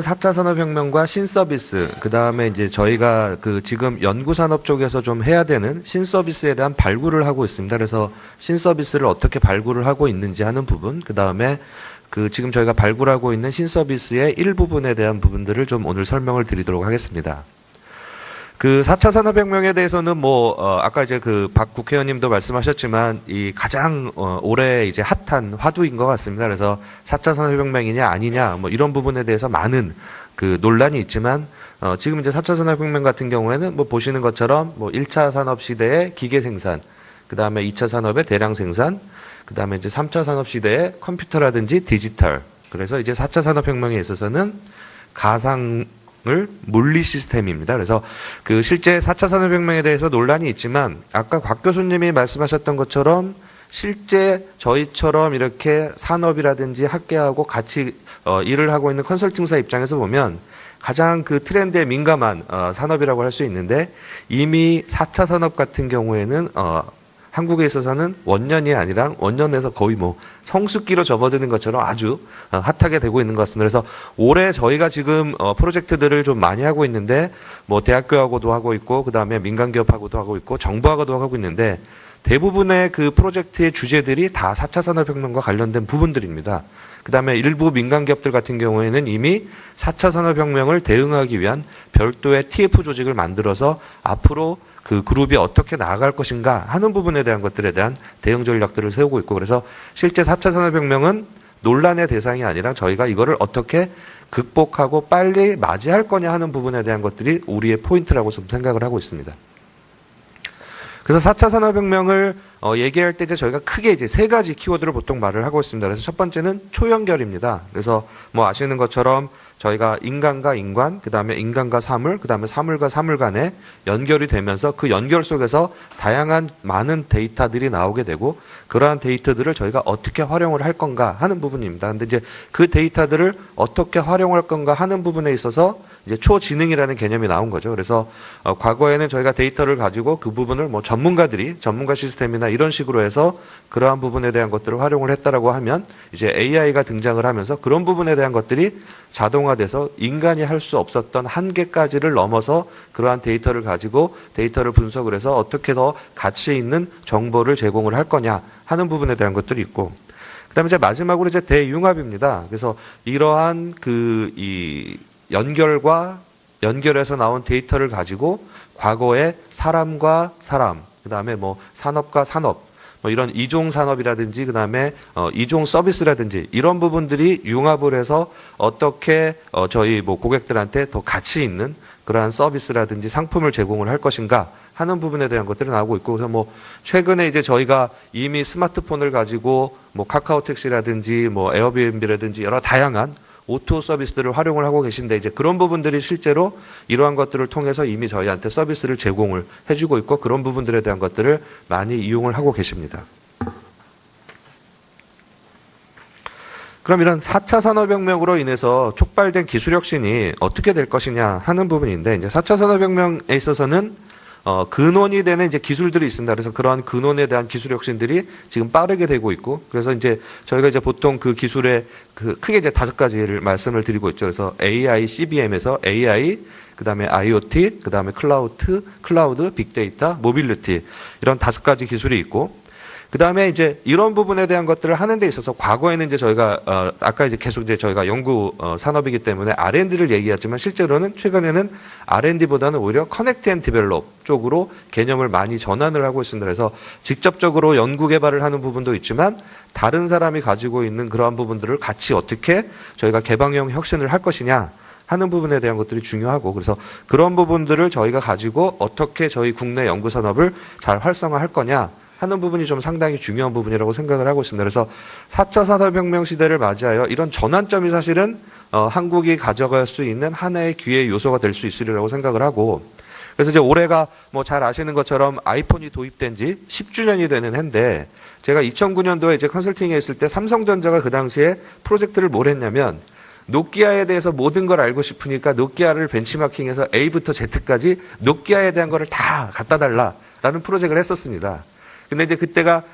4차 산업혁명과 신서비스, 그 다음에 이제 저희가 그 지금 연구산업 쪽에서 좀 해야 되는 신서비스에 대한 발굴을 하고 있습니다. 그래서 신서비스를 어떻게 발굴을 하고 있는지 하는 부분, 그 다음에 그 지금 저희가 발굴하고 있는 신서비스의 일부분에 대한 부분들을 좀 오늘 설명을 드리도록 하겠습니다. 그 4차 산업혁명에 대해서는 뭐, 어, 아까 이제 그 박 국회의원님도 말씀하셨지만 이 가장 어, 올해 이제 핫한 화두인 것 같습니다. 그래서 4차 산업혁명이냐 아니냐 뭐 이런 부분에 대해서 많은 그 논란이 있지만 어, 지금 이제 4차 산업혁명 같은 경우에는 뭐 보시는 것처럼 뭐 1차 산업 시대의 기계 생산, 그 다음에 2차 산업의 대량 생산, 그 다음에 이제 3차 산업 시대의 컴퓨터라든지 디지털. 그래서 이제 4차 산업혁명에 있어서는 가상 을 물리 시스템입니다. 그래서 그 실제 4차 산업혁명에 대해서 논란이 있지만 아까 곽 교수님이 말씀하셨던 것처럼 실제 저희처럼 이렇게 산업이라든지 학계하고 같이 어, 일을 하고 있는 컨설팅사 입장에서 보면 가장 그 트렌드에 민감한 어, 산업이라고 할 수 있는데 이미 4차 산업 같은 경우에는 어, 한국에 있어서는 원년이 아니라 원년에서 거의 뭐 성숙기로 접어드는 것처럼 아주 어, 핫하게 되고 있는 것 같습니다. 그래서 올해 저희가 지금 어, 프로젝트들을 좀 많이 하고 있는데 뭐 대학교하고도 하고 있고 그 다음에 민간기업하고도 하고 있고 정부하고도 하고 있는데 대부분의 그 프로젝트의 주제들이 다 4차 산업혁명과 관련된 부분들입니다. 그 다음에 일부 민간기업들 같은 경우에는 이미 4차 산업혁명을 대응하기 위한 별도의 TF 조직을 만들어서 앞으로 그 그룹이 어떻게 나아갈 것인가 하는 부분에 대한 것들에 대한 대응 전략들을 세우고 있고 그래서 실제 4차 산업혁명은 논란의 대상이 아니라 저희가 이거를 어떻게 극복하고 빨리 맞이할 거냐 하는 부분에 대한 것들이 우리의 포인트라고 좀 생각을 하고 있습니다. 그래서 4차 산업혁명을 어, 얘기할 때 이제 저희가 크게 이제 세 가지 키워드를 보통 말을 하고 있습니다. 그래서 첫 번째는 초연결입니다. 그래서 뭐 아시는 것처럼 저희가 인간과 인간, 그 다음에 인간과 사물, 그 다음에 사물과 사물 간에 연결이 되면서 그 연결 속에서 다양한 많은 데이터들이 나오게 되고 그러한 데이터들을 저희가 어떻게 활용을 할 건가 하는 부분입니다. 근데 이제 그 데이터들을 어떻게 활용할 건가 하는 부분에 있어서 이제 초지능이라는 개념이 나온 거죠. 그래서 어, 과거에는 저희가 데이터를 가지고 그 부분을 뭐 전문가들이 전문가 시스템이나 이런 식으로 해서 그러한 부분에 대한 것들을 활용을 했다라고 하면 이제 AI가 등장을 하면서 그런 부분에 대한 것들이 자동 화돼서 인간이 할 수 없었던 한계까지를 넘어서 그러한 데이터를 가지고 데이터를 분석을 해서 어떻게 더 가치 있는 정보를 제공을 할 거냐 하는 부분에 대한 것들이 있고 그다음에 이제 마지막으로 이제 대융합입니다. 그래서 이러한 그 이 연결과 연결해서 나온 데이터를 가지고 과거에 사람과 사람, 그다음에 뭐 산업과 산업 뭐 이런 이종 산업이라든지 그다음에 어 이종 서비스라든지 이런 부분들이 융합을 해서 어떻게 어 저희 뭐 고객들한테 더 가치 있는 그러한 서비스라든지 상품을 제공을 할 것인가 하는 부분에 대한 것들이 나오고 있고 그래서 뭐 최근에 이제 저희가 이미 스마트폰을 가지고 뭐 카카오 택시라든지 뭐 에어비앤비라든지 여러 다양한 오토 서비스들을 활용을 하고 계신데 이제 그런 부분들이 실제로 이러한 것들을 통해서 이미 저희한테 서비스를 제공을 해주고 있고 그런 부분들에 대한 것들을 많이 이용을 하고 계십니다. 그럼 이런 4차 산업혁명으로 인해서 촉발된 기술 혁신이 어떻게 될 것이냐 하는 부분인데 이제 4차 산업혁명에 있어서는 어, 근원이 되는 이제 기술들이 있습니다. 그래서 그러한 근원에 대한 기술 혁신들이 지금 빠르게 되고 있고, 그래서 이제 저희가 이제 보통 그 기술의 그 크게 이제 다섯 가지를 말씀을 드리고 있죠. 그래서 AI, CBM에서 AI, 그 다음에 IoT, 그 다음에 클라우드, 클라우드, 빅데이터, 모빌리티 이런 다섯 가지 기술이 있고, 그 다음에 이제 이런 부분에 대한 것들을 하는 데 있어서 과거에는 이제 저희가 어, 아까 이제 계속 이제 저희가 연구 어, 산업이기 때문에 R&D를 얘기하지만 실제로는 최근에는 R&D보다는 오히려 커넥트 앤 디벨롭 쪽으로 개념을 많이 전환을 하고 있습니다. 그래서 직접적으로 연구 개발을 하는 부분도 있지만 다른 사람이 가지고 있는 그러한 부분들을 같이 어떻게 저희가 개방형 혁신을 할 것이냐 하는 부분에 대한 것들이 중요하고 그래서 그런 부분들을 저희가 가지고 어떻게 저희 국내 연구 산업을 잘 활성화할 거냐 하는 부분이 좀 상당히 중요한 부분이라고 생각을 하고 있습니다. 그래서 4차 산업혁명 시대를 맞이하여 이런 전환점이 사실은 어, 한국이 가져갈 수 있는 하나의 기회 요소가 될 수 있으리라고 생각을 하고 그래서 이제 올해가 뭐 잘 아시는 것처럼 아이폰이 도입된 지 10주년이 되는 해인데 제가 2009년도에 이제 컨설팅에 있을 때 삼성전자가 그 당시에 프로젝트를 뭘 했냐면 노키아에 대해서 모든 걸 알고 싶으니까 노키아를 벤치마킹해서 A부터 Z까지 노키아에 대한 거를 다 갖다 달라라는 프로젝트를 했었습니다. 근데 이제 그때가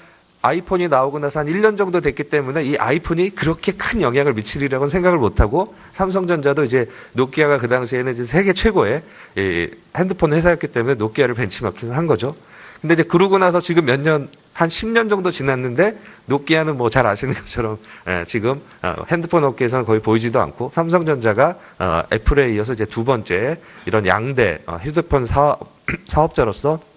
아이폰이 나오고 나서 한 1년 정도 됐기 때문에 이 아이폰이 그렇게 큰 영향을 미치리라고는 생각을 못하고 삼성전자도 이제 노키아가 그 당시에는 이제 세계 최고의 이 핸드폰 회사였기 때문에 노키아를 벤치마킹을 한 거죠. 근데 이제 그러고 나서 지금 몇 년, 한 10년 정도 지났는데 노키아는 뭐 잘 아시는 것처럼 예, 지금 어, 핸드폰 업계에서는 거의 보이지도 않고 삼성전자가 어, 애플에 이어서 이제 두 번째 이런 양대 어, 휴대폰 사업, 사업자로서 어,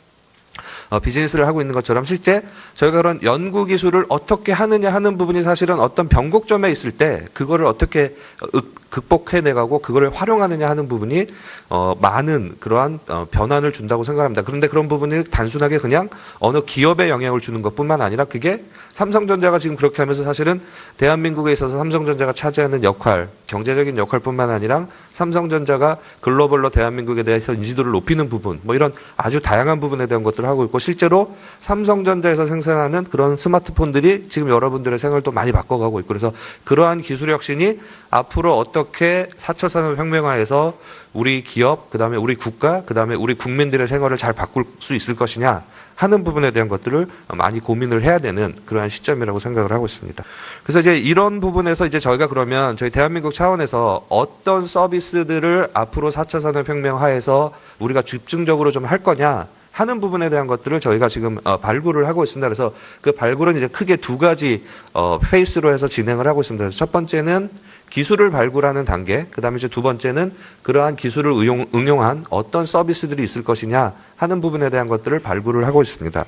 비즈니스를 하고 있는 것처럼 실제 저희가 그런 연구 기술을 어떻게 하느냐 하는 부분이 사실은 어떤 변곡점에 있을 때 그거를 어떻게 어, 윽- 극복해내가고 그거를 활용하느냐 하는 부분이 어, 많은 그러한 어, 변화를 준다고 생각합니다. 그런데 그런 부분이 단순하게 그냥 어느 기업에 영향을 주는 것뿐만 아니라 그게 삼성전자가 지금 그렇게 하면서 사실은 대한민국에 있어서 삼성전자가 차지하는 역할, 경제적인 역할뿐만 아니라 삼성전자가 글로벌로 대한민국에 대해서 인지도를 높이는 부분, 뭐 이런 아주 다양한 부분에 대한 것들을 하고 있고 실제로 삼성전자에서 생산하는 그런 스마트폰들이 지금 여러분들의 생활도 많이 바꿔가고 있고 그래서 그러한 기술 혁신이 앞으로 어 떻게 4차 산업혁명화에서 우리 기업, 그 다음에 우리 국가, 그 다음에 우리 국민들의 생활을 잘 바꿀 수 있을 것이냐 하는 부분에 대한 것들을 많이 고민을 해야 되는 그러한 시점이라고 생각을 하고 있습니다. 그래서 이제 이런 부분에서 이제 저희가 그러면 저희 대한민국 차원에서 어떤 서비스들을 앞으로 4차 산업혁명 하에서 우리가 집중적으로 좀 할 거냐 하는 부분에 대한 것들을 저희가 지금 어, 발굴을 하고 있습니다. 그래서 그 발굴은 이제 크게 두 가지 어, 페이스로 해서 진행을 하고 있습니다. 첫 번째는 기술을 발굴하는 단계, 그 다음에 이제 두 번째는 그러한 기술을 응용, 응용한 어떤 서비스들이 있을 것이냐 하는 부분에 대한 것들을 발굴을 하고 있습니다.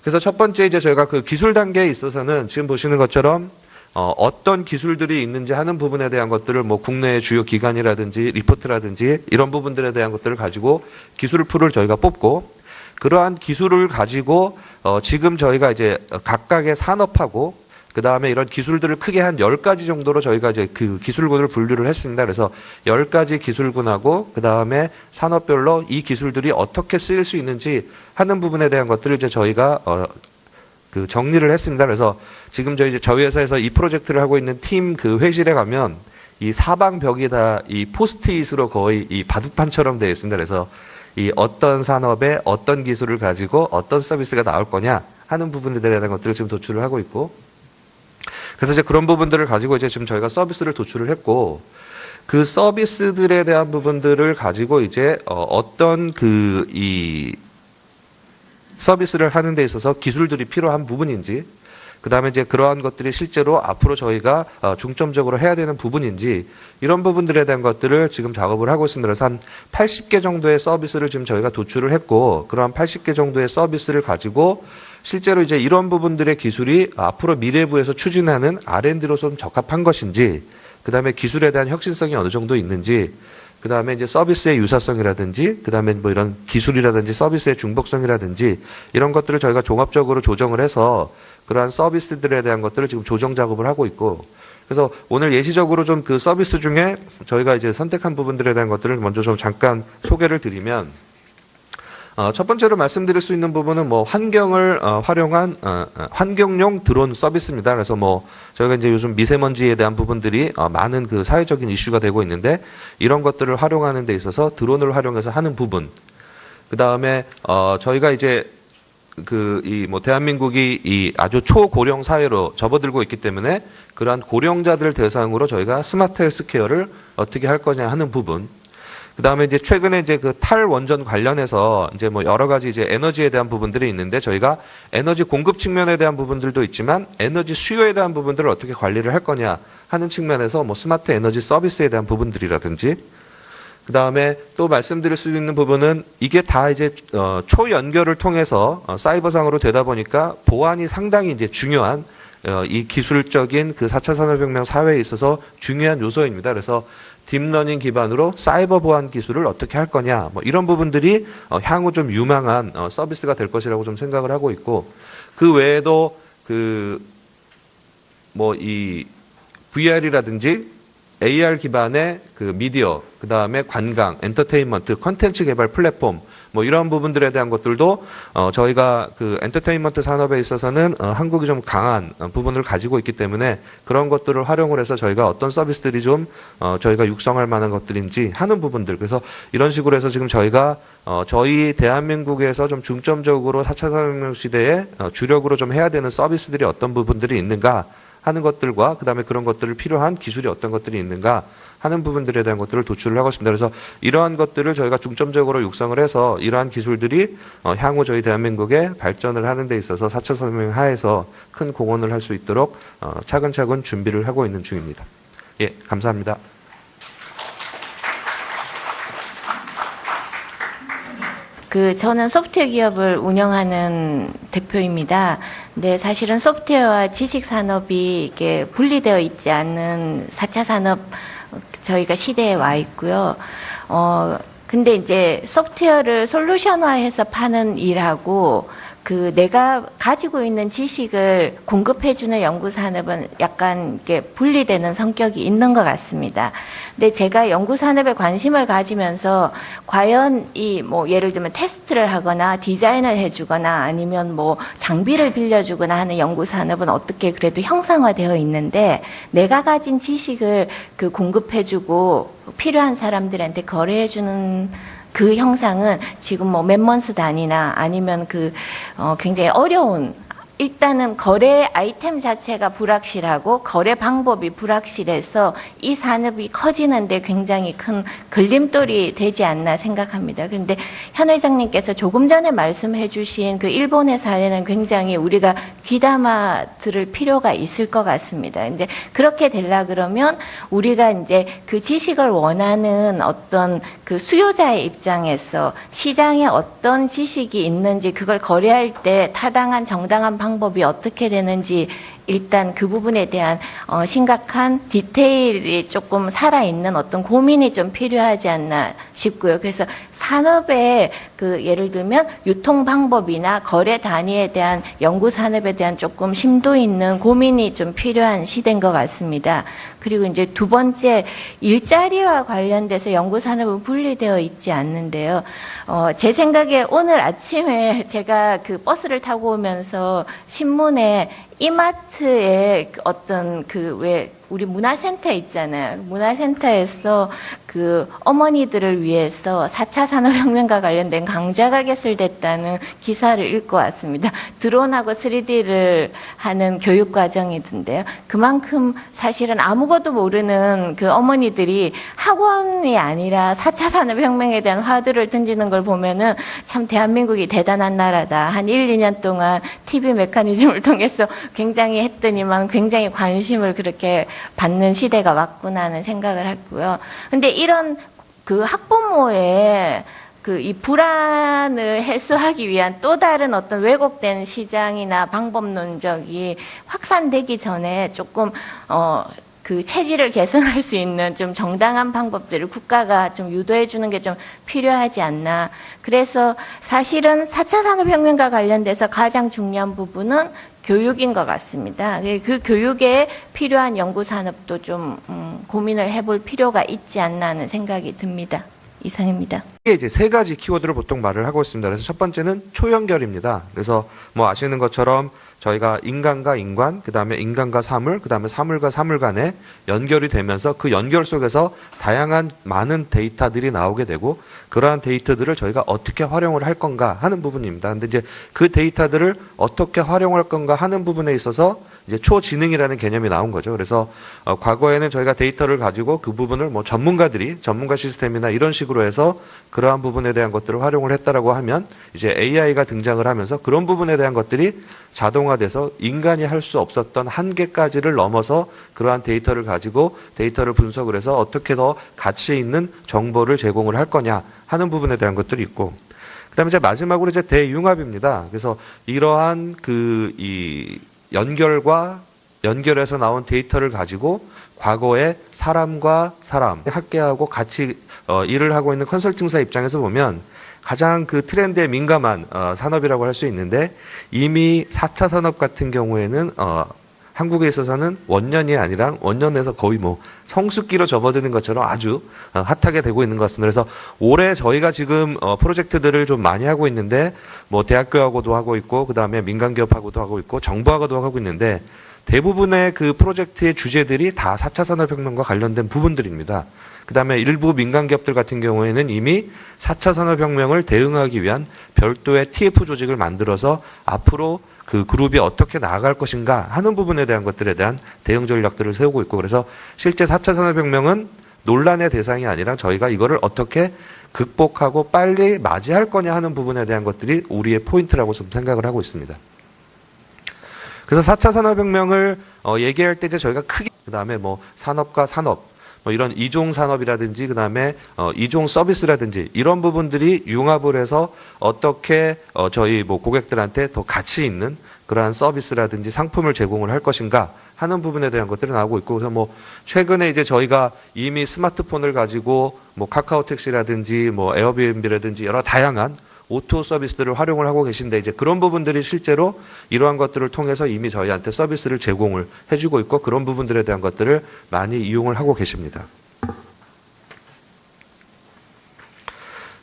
그래서 첫 번째 이제 저희가 그 기술 단계에 있어서는 지금 보시는 것처럼 어, 어떤 기술들이 있는지 하는 부분에 대한 것들을 뭐 국내의 주요 기관이라든지 리포트라든지 이런 부분들에 대한 것들을 가지고 기술 풀을 저희가 뽑고 그러한 기술을 가지고 어, 지금 저희가 이제 각각의 산업하고 그 다음에 이런 기술들을 크게 한 10가지 정도로 저희가 이제 그 기술군을 분류를 했습니다. 그래서 10가지 기술군하고 그 다음에 산업별로 이 기술들이 어떻게 쓰일 수 있는지 하는 부분에 대한 것들을 이제 저희가 어, 그 정리를 했습니다. 그래서 지금 저희 저희 회사에서 이 프로젝트를 하고 있는 팀 그 회실에 가면 이 사방 벽이 다 이 포스트잇으로 거의 이 바둑판처럼 되어 있습니다. 그래서 이 어떤 산업에 어떤 기술을 가지고 어떤 서비스가 나올 거냐 하는 부분들에 대한 것들을 지금 도출을 하고 있고 그래서 이제 그런 부분들을 가지고 이제 지금 저희가 서비스를 도출을 했고 그 서비스들에 대한 부분들을 가지고 이제 어, 어떤 그 이 서비스를 하는 데 있어서 기술들이 필요한 부분인지 그 다음에 이제 그러한 것들이 실제로 앞으로 저희가 어, 중점적으로 해야 되는 부분인지 이런 부분들에 대한 것들을 지금 작업을 하고 있습니다. 그래서 한 80개 정도의 서비스를 지금 저희가 도출을 했고 그러한 80개 정도의 서비스를 가지고 실제로 이제 이런 부분들의 기술이 앞으로 미래부에서 추진하는 R&D로서 좀 적합한 것인지 그 다음에 기술에 대한 혁신성이 어느 정도 있는지 그 다음에 이제 서비스의 유사성이라든지, 그 다음에 뭐 이런 기술이라든지 서비스의 중복성이라든지 이런 것들을 저희가 종합적으로 조정을 해서 그러한 서비스들에 대한 것들을 지금 조정 작업을 하고 있고 그래서 오늘 예시적으로 좀 그 서비스 중에 저희가 이제 선택한 부분들에 대한 것들을 먼저 좀 잠깐 소개를 드리면 어, 첫 번째로 말씀드릴 수 있는 부분은 뭐 환경을 어, 활용한 어, 어, 환경용 드론 서비스입니다. 그래서 뭐 저희가 이제 요즘 미세먼지에 대한 부분들이 어, 많은 그 사회적인 이슈가 되고 있는데 이런 것들을 활용하는 데 있어서 드론을 활용해서 하는 부분. 그 다음에 어, 저희가 이제 그 이 뭐 대한민국이 이 아주 초고령 사회로 접어들고 있기 때문에 그러한 고령자들 대상으로 저희가 스마트 헬스케어를 어떻게 할 거냐 하는 부분. 그 다음에 이제 최근에 이제 그 탈원전 관련해서 이제 뭐 여러 가지 이제 에너지에 대한 부분들이 있는데 저희가 에너지 공급 측면에 대한 부분들도 있지만 에너지 수요에 대한 부분들을 어떻게 관리를 할 거냐 하는 측면에서 뭐 스마트 에너지 서비스에 대한 부분들이라든지 그 다음에 또 말씀드릴 수 있는 부분은 이게 다 이제 어, 초연결을 통해서 어, 사이버상으로 되다 보니까 보안이 상당히 이제 중요한 어, 이 기술적인 그 4차 산업혁명 사회에 있어서 중요한 요소입니다. 그래서 딥러닝 기반으로 사이버 보안 기술을 어떻게 할 거냐 뭐 이런 부분들이 어, 향후 좀 유망한 어, 서비스가 될 것이라고 좀 생각을 하고 있고 그 외에도 그 뭐 이 VR이라든지 AR 기반의 그 미디어, 그 다음에 관광, 엔터테인먼트, 컨텐츠 개발 플랫폼, 뭐 이런 부분들에 대한 것들도 어, 저희가 그 엔터테인먼트 산업에 있어서는 어, 한국이 좀 강한 어, 부분을 가지고 있기 때문에 그런 것들을 활용을 해서 저희가 어떤 서비스들이 좀 어, 저희가 육성할 만한 것들인지 하는 부분들. 그래서 이런 식으로 해서 지금 저희가 어, 저희 대한민국에서 좀 중점적으로 4차 산업혁명 시대에 어, 주력으로 좀 해야 되는 서비스들이 어떤 부분들이 있는가 하는 것들과 그다음에 그런 것들을 필요한 기술이 어떤 것들이 있는가 하는 부분들에 대한 것들을 도출을 하고 있습니다. 그래서 이러한 것들을 저희가 중점적으로 육성을 해서 이러한 기술들이 어, 향후 저희 대한민국의 발전을 하는 데 있어서 4차 산업혁명 하에서 큰 공헌을 할 수 있도록 어, 차근차근 준비를 하고 있는 중입니다. 예, 감사합니다. 그 저는 소프트웨어 기업을 운영하는 대표입니다. 근데 사실은 소프트웨어와 지식 산업이 이게 분리되어 있지 않는 4차 산업 저희가 시대에 와 있고요. 어 근데 이제 소프트웨어를 솔루션화해서 파는 일하고 그 내가 가지고 있는 지식을 공급해주는 연구 산업은 약간 이게 분리되는 성격이 있는 것 같습니다. 근데 제가 연구 산업에 관심을 가지면서 과연 이 뭐 예를 들면 테스트를 하거나 디자인을 해주거나 아니면 뭐 장비를 빌려주거나 하는 연구 산업은 어떻게 그래도 형상화되어 있는데 내가 가진 지식을 그 공급해주고 필요한 사람들한테 거래해주는 그 형상은 지금 뭐 몇먼스 단위나 아니면 그 어, 굉장히 어려운 일단은 거래 아이템 자체가 불확실하고 거래 방법이 불확실해서 이 산업이 커지는데 굉장히 큰 걸림돌이 되지 않나 생각합니다. 그런데 현 회장님께서 조금 전에 말씀해 주신 그 일본의 사례는 굉장히 우리가 귀담아 들을 필요가 있을 것 같습니다. 근데 그렇게 되려 그러면 우리가 이제 그 지식을 원하는 어떤 그 수요자의 입장에서 시장에 어떤 지식이 있는지 그걸 거래할 때 타당한 정당한 방법이 어떻게 되는지 일단 그 부분에 대한 어, 심각한 디테일이 조금 살아있는 어떤 고민이 좀 필요하지 않나 싶고요. 그래서 산업의 그 예를 들면 유통 방법이나 거래 단위에 대한 연구 산업에 대한 조금 심도 있는 고민이 좀 필요한 시대인 것 같습니다. 그리고 이제 두 번째 일자리와 관련돼서 연구 산업은 분리되어 있지 않는데요. 어, 제 생각에 오늘 아침에 제가 그 버스를 타고 오면서 신문에 이마트에 어떤 그 왜 우리 문화센터 있잖아요. 문화센터에서 그 어머니들을 위해서 4차 산업혁명과 관련된 강좌가 개설됐다는 기사를 읽고 왔습니다. 드론하고 3D를 하는 교육 과정이던데요. 그만큼 사실은 아무것도 모르는 그 어머니들이 학원이 아니라 4차 산업혁명에 대한 화두를 던지는 걸 보면은 참 대한민국이 대단한 나라다. 한 1, 2년 동안 TV 메커니즘을 통해서 굉장히 했더니만 굉장히 관심을 그렇게 받는 시대가 왔구나 하는 생각을 했고요. 근데 이런 그 학부모의 그 이 불안을 해소하기 위한 또 다른 어떤 왜곡된 시장이나 방법론적이 확산되기 전에 조금 어, 그 체질을 개선할 수 있는 좀 정당한 방법들을 국가가 좀 유도해 주는 게 좀 필요하지 않나. 그래서 사실은 4차 산업혁명과 관련돼서 가장 중요한 부분은 교육인 것 같습니다. 그 교육에 필요한 연구 산업도 좀 음, 고민을 해볼 필요가 있지 않나 하는 생각이 듭니다. 이상입니다. 이게 이제 세 가지 키워드를 보통 말을 하고 있습니다. 그래서 첫 번째는 초연결입니다. 그래서 뭐 아시는 것처럼 저희가 인간과 인간, 그 다음에 인간과 사물, 그 다음에 사물과 사물 간에 연결이 되면서 그 연결 속에서 다양한 많은 데이터들이 나오게 되고 그러한 데이터들을 저희가 어떻게 활용을 할 건가 하는 부분입니다. 근데 이제 그 데이터들을 어떻게 활용할 건가 하는 부분에 있어서 이제 초지능이라는 개념이 나온 거죠. 그래서 어, 과거에는 저희가 데이터를 가지고 그 부분을 뭐 전문가들이 전문가 시스템이나 이런 식으로 해서 그러한 부분에 대한 것들을 활용을 했다라고 하면 이제 AI가 등장을 하면서 그런 부분에 대한 것들이 자동 화돼서 인간이 할 수 없었던 한계까지를 넘어서 그러한 데이터를 가지고 데이터를 분석을 해서 어떻게 더 가치 있는 정보를 제공을 할 거냐 하는 부분에 대한 것들이 있고 그다음에 이제 마지막으로 이제 대융합입니다. 그래서 이러한 그 이 연결과 연결해서 나온 데이터를 가지고 과거에 사람과 사람 함께하고 같이 어, 일을 하고 있는 컨설팅사 입장에서 보면 가장 그 트렌드에 민감한 어, 산업이라고 할 수 있는데 이미 4차 산업 같은 경우에는 어, 한국에 있어서는 원년이 아니라 원년에서 거의 뭐 성숙기로 접어드는 것처럼 아주 어, 핫하게 되고 있는 것 같습니다. 그래서 올해 저희가 지금 어, 프로젝트들을 좀 많이 하고 있는데 뭐 대학교하고도 하고 있고 그 다음에 민간 기업하고도 하고 있고 정부하고도 하고 있는데 대부분의 그 프로젝트의 주제들이 다 4차 산업혁명과 관련된 부분들입니다. 그 다음에 일부 민간 기업들 같은 경우에는 이미 4차 산업혁명을 대응하기 위한 별도의 TF 조직을 만들어서 앞으로 그 그룹이 어떻게 나아갈 것인가 하는 부분에 대한 것들에 대한 대응 전략들을 세우고 있고 그래서 실제 4차 산업혁명은 논란의 대상이 아니라 저희가 이거를 어떻게 극복하고 빨리 맞이할 거냐 하는 부분에 대한 것들이 우리의 포인트라고 좀 생각을 하고 있습니다. 그래서 4차 산업혁명을 어, 얘기할 때 이제 저희가 크게 그다음에 뭐 산업과 산업 뭐 이런 이종 산업이라든지 그다음에 어, 이종 서비스라든지 이런 부분들이 융합을 해서 어떻게 어, 저희 뭐 고객들한테 더 가치 있는 그러한 서비스라든지 상품을 제공을 할 것인가 하는 부분에 대한 것들이 나오고 있고 그래서 뭐 최근에 이제 저희가 이미 스마트폰을 가지고 뭐 카카오 택시라든지 뭐 에어비앤비라든지 여러 다양한 오토 서비스들을 활용을 하고 계신데 이제 그런 부분들이 실제로 이러한 것들을 통해서 이미 저희한테 서비스를 제공을 해주고 있고 그런 부분들에 대한 것들을 많이 이용을 하고 계십니다.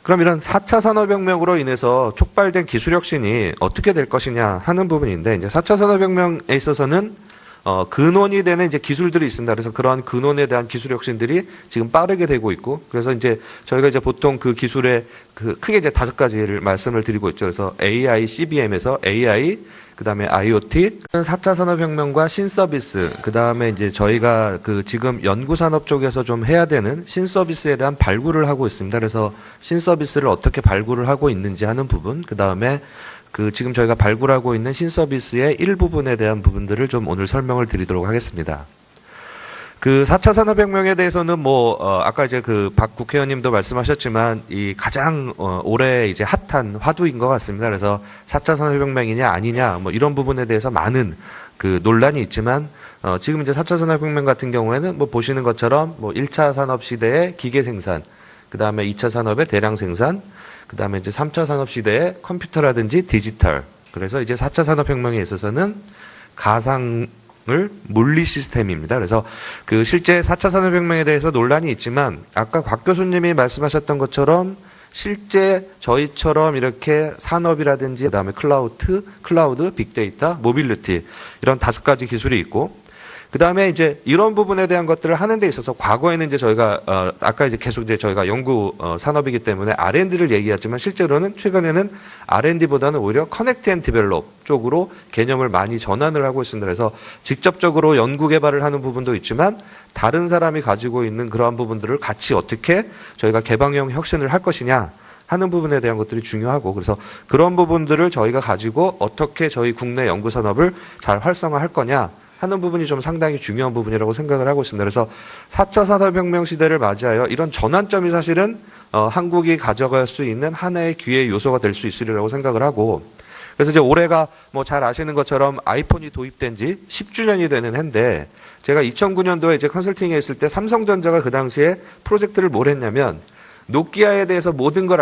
그럼 이런 4차 산업혁명으로 인해서 촉발된 기술 혁신이 어떻게 될 것이냐 하는 부분인데 이제 4차 산업혁명에 있어서는 어, 근원이 되는 이제 기술들이 있습니다. 그래서 그러한 근원에 대한 기술 혁신들이 지금 빠르게 되고 있고, 그래서 이제 저희가 이제 보통 그 기술의 그 크게 이제 다섯 가지를 말씀을 드리고 있죠. 그래서 AI, CBM에서 AI, 그 다음에 IoT, 4차 산업혁명과 신서비스, 그 다음에 이제 저희가 그 지금 연구산업 쪽에서 좀 해야 되는 신서비스에 대한 발굴을 하고 있습니다. 그래서 신서비스를 어떻게 발굴을 하고 있는지 하는 부분, 그 다음에 그 지금 저희가 발굴하고 있는 신서비스의 일부분에 대한 부분들을 좀 오늘 설명을 드리도록 하겠습니다. 그 4차 산업혁명에 대해서는 뭐, 어, 아까 이제 그 박 국회의원님도 말씀하셨지만 이 가장 어, 올해 이제 핫한 화두인 것 같습니다. 그래서 4차 산업혁명이냐 아니냐 뭐 이런 부분에 대해서 많은 그 논란이 있지만 어, 지금 이제 4차 산업혁명 같은 경우에는 뭐 보시는 것처럼 뭐 1차 산업 시대의 기계 생산, 그 다음에 2차 산업의 대량 생산, 그 다음에 이제 3차 산업 시대의 컴퓨터라든지 디지털. 그래서 이제 4차 산업혁명에 있어서는 가상을 물리 시스템입니다. 그래서 그 실제 4차 산업혁명에 대해서 논란이 있지만 아까 곽 교수님이 말씀하셨던 것처럼 실제 저희처럼 이렇게 산업이라든지 그다음에 클라우드, 클라우드, 빅데이터, 모빌리티 이런 다섯 가지 기술이 있고 그 다음에 이제 이런 부분에 대한 것들을 하는 데 있어서 과거에는 이제 저희가 어, 아까 이제 계속 이제 저희가 연구 어, 산업이기 때문에 R&D를 얘기했지만 실제로는 최근에는 R&D보다는 오히려 커넥트 앤 디벨롭 쪽으로 개념을 많이 전환을 하고 있습니다. 그래서 직접적으로 연구 개발을 하는 부분도 있지만 다른 사람이 가지고 있는 그러한 부분들을 같이 어떻게 저희가 개방형 혁신을 할 것이냐 하는 부분에 대한 것들이 중요하고 그래서 그런 부분들을 저희가 가지고 어떻게 저희 국내 연구 산업을 잘 활성화할 거냐 하는 부분이 좀 상당히 중요한 부분이라고 생각을 하고 있습니다. 그래서 4차 산업혁명 시대를 맞이하여 이런 전환점이 사실은 어, 한국이 가져갈 수 있는 하나의 기회 요소가 될 수 있으리라고 생각을 하고 그래서 이제 올해가 뭐 잘 아시는 것처럼 아이폰이 도입된 지 10주년이 되는 해인데 제가 2009년도에 이제 컨설팅에 있을 때 삼성전자가 그 당시에 프로젝트를 뭘 했냐면 노키아에 대해서 모든 걸